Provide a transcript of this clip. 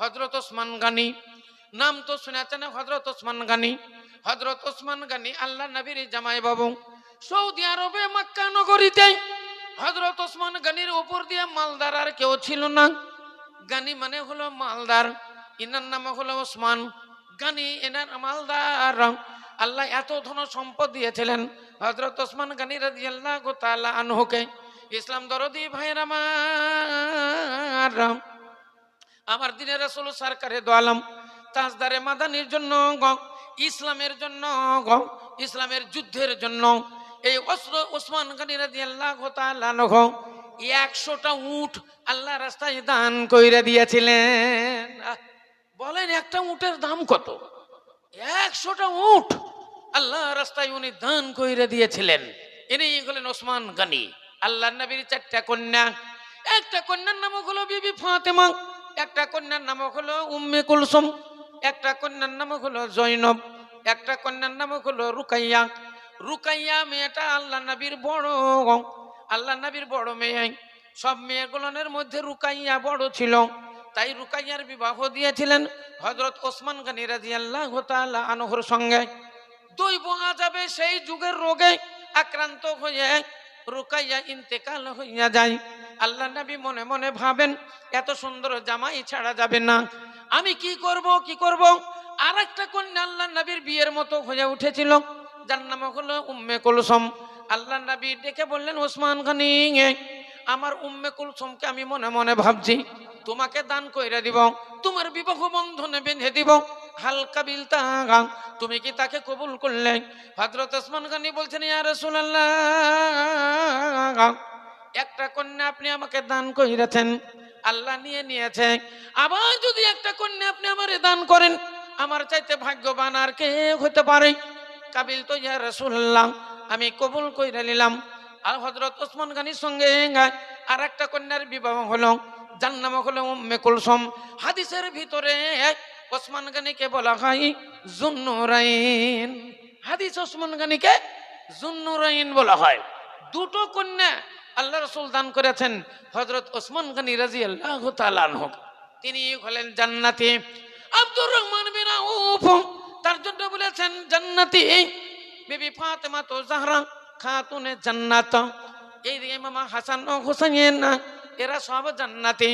হজরত ওসমান গানি। নাম তো শুনেছেন হজরত ওসমান গানি? হজরত ওসমান গানি আল্লাহ নবীর জামাই বাবু। সৌদি আরবে মক্কা নগরীতে হজরত ওসমান গানির উপর দিয়ে মালদার আর কেউ ছিল না। গানি মানে হলো মালদার, ইনার নাম হলো ওসমান। গানি এনার মালদার। আল্লাহ এত ধন সম্পদ দিয়েছিলেন হজরত ওসমান গানি রাজি আল্লাহ তাআলা আনহুকে। ইসলাম দরদি ভাইয়ের আমার দিনের রাসূল সরকারে দোয়ালাম তাজদারে মাদানির জন্য ইসলামের জন্য ইসলামের যুদ্ধের জন্য। এই অস্ত্র ওসমান গানি রাদিয়াল্লাহু তাআলা আনহু একশোটা উঠ আল্লাহ রাস্তায় দান কইরা দিয়েছিলেন। বলেন একটা উটের দাম কত? একশোটা উঠ আল্লাহ রাস্তায় উনি দান কইরা দিয়েছিলেন। ইনি হলেন ওসমান গানি আল্লাহ নবীর চারটা কন্যা। একটা কন্যার নাম হলো বিবি ফাতেমা। একটা কন্যার নাম হলো উম্মে কুলসুম, একটা কন্যার নাম হলো জৈনব, একটা কন্যার নাম হলো রুকাইয়া। রুকাইয়া মেয়েটা আল্লাহ নবীর বড়, আল্লাহ নবীর বড় মেয়ে। সব মেয়েগুলোনের মধ্যে রুকাইয়া বড় ছিল। তাই রুকাইয়ার বিবাহ দিয়েছিলেন হজরত ওসমান গানি রাজি আল্লাহ আনহর সঙ্গে। দুই বোয়া যাবে সেই যুগের রোগে আক্রান্ত হয়ে রুকাইয়া ইন্তেকাল হইয়া যায়। আল্লাহ নবী মনে মনে ভাবেন, এত সুন্দর জামাই ছাড়া যাবে না। আমি কি করব কি করব? আর একটা কন্যা আল্লাহ নবীর বিয়ের মতো হয়ে উঠেছিল, যার নাম হলো উম্মে কুলসম। আল্লাহ নবী ডেকে বললেন, ওসমান গানি আমার উম্মে কুলসুমকে আমি মনে মনে ভাবছি, তোমাকে দান কইরা দিব, তোমার বিবাহ বন্ধনে বেঁধে দিব, হালকা বিলতা তুমি কি তাকে কবুল করলে? হজরত ওসমান গানি বলছেন, ইয়া রাসূলুল্লাহ একটা কন্যা আপনি আমাকে দান কইরাছেন আল্লাহ নিয়ে নিয়েছে। আবার যদি একটা কন্যা আপনি আমারে দান করেন, আমার চাইতে ভাগ্যবান আর কে হতে পারে। কাবিল তো ইয়া রাসূলুল্লাহ, আমি কবুল কইরা নিলাম। আর হজরত ওসমান গানির সঙ্গে আর একটা কন্যার বিবাহ হলো, যার নাম হলো উম্মে কুলসুম। হাদিসের ভিতরে ওসমান গানিকে বলা হয় জুন্নুরাইন। হাদিস ওসমান গানিকে জুন্নুরাইন বলা হয়। দুটো কন্যা আল্লাহ রসুল দান করেছেন হজরত ওসমান গানি রাজি আল্লাহ তালানহ তিনি হলেন জান্নাতি। আব্দুর রহমান উফ তার জন্য বলেছেন, জান্নাতি বিবি ফাতেমা তো জাহরা খাতুনে জান্নাত। এই দিকে মামা হাসান ও হুসাইন এরা সব জান্নাতি।